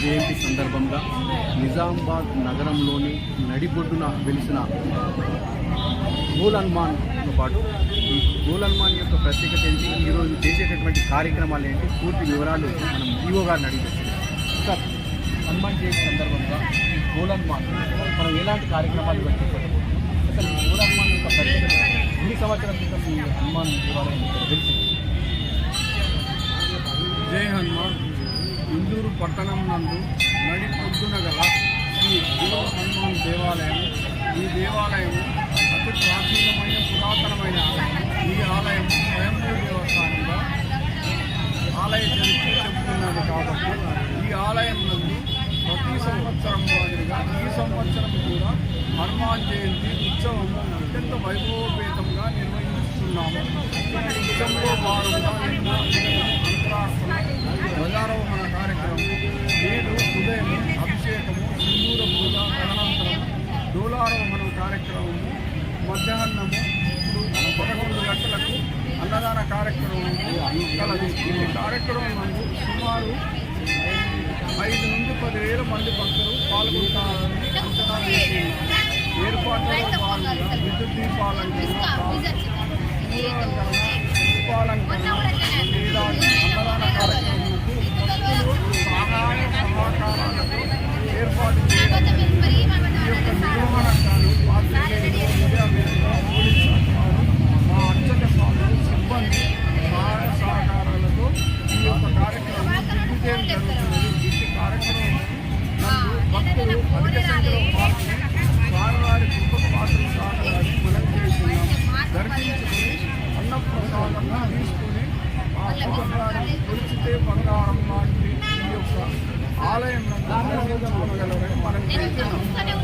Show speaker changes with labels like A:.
A: జయంతి సందర్భంగా నిజామాబాద్ నగరంలోని నడిబొడ్డున వెలిసిన గోల్ పాటు ఈ గోలన్మాన్ యొక్క ప్రత్యేకత ఏంటి? ఈరోజు చేసేటటువంటి కార్యక్రమాలు ఏంటి? పూర్తి వివరాలు మనం ఈవో గారిని అడిగి సార్ హనుమాన్ జయంతి సందర్భంగా ఈ గోలన్మాన్ మనం ఎలాంటి కార్యక్రమాలు పెట్టబోతున్నాం అసలు ఈ యొక్క ప్రత్యేకత ఎన్ని సంవత్సరాల క్రితం ఈ హనుమాన్ దేవాలయం ఇక్కడ
B: జై హనుమాన్. ఇందూరు పట్టణం నందు నడి పొద్దున గల శ్రీ గురు హనుమాన్ దేవాలయం. ఈ దేవాలయం అతి ప్రాచీనమైన పురాతనమైన ఆలయం ఈ ఆలయం స్వయంభూ దేవస్థానంగా ఆలయ చరిత్ర చెబుతున్నది కాబట్టి ఈ ఆలయం నందు ప్రతి సంవత్సరం మాదిరిగా ఈ సంవత్సరం కూడా హనుమాన్ జయంతి ఉత్సవం అత్యంత వైభవోపేతంగా నిర్వహిస్తున్నాము. ఈ ఉత్సవంలో భాగంగా నేడు అభిషేకము సింధూర పూజ తదనంతరం డోలారోహణం కార్యక్రమము మధ్యాహ్నము ఇప్పుడు పదకొండు గంటలకు అన్నదాన కార్యక్రమం కలదు. ఈ కార్యక్రమం నందు సుమారు ఐదు నుండి పదివేల మంది భక్తులు పాల్గొంటారని అంచనా వేసి ఏర్పాట్లలో భాగంగా విద్యుత్ దీపాలంకరణ దీపాలంకరణ దిగ్విజయం జరుగుతున్నది ఈ కార్యక్రమం భక్తులు అధిక సంఖ్యలో పాల్గొని స్వామివారి కృప పాత్రలు సాగాలని మనం చేస్తున్నాం దర్శించుకుని అన్నప్రసాదంగా తీసుకుని ఆ స్వామివారి కొలిచితే బంగారం లాంటి ఈ యొక్క ఆలయం దర్శించుకోగలరని మనం చేస్తున్నాం
C: నేను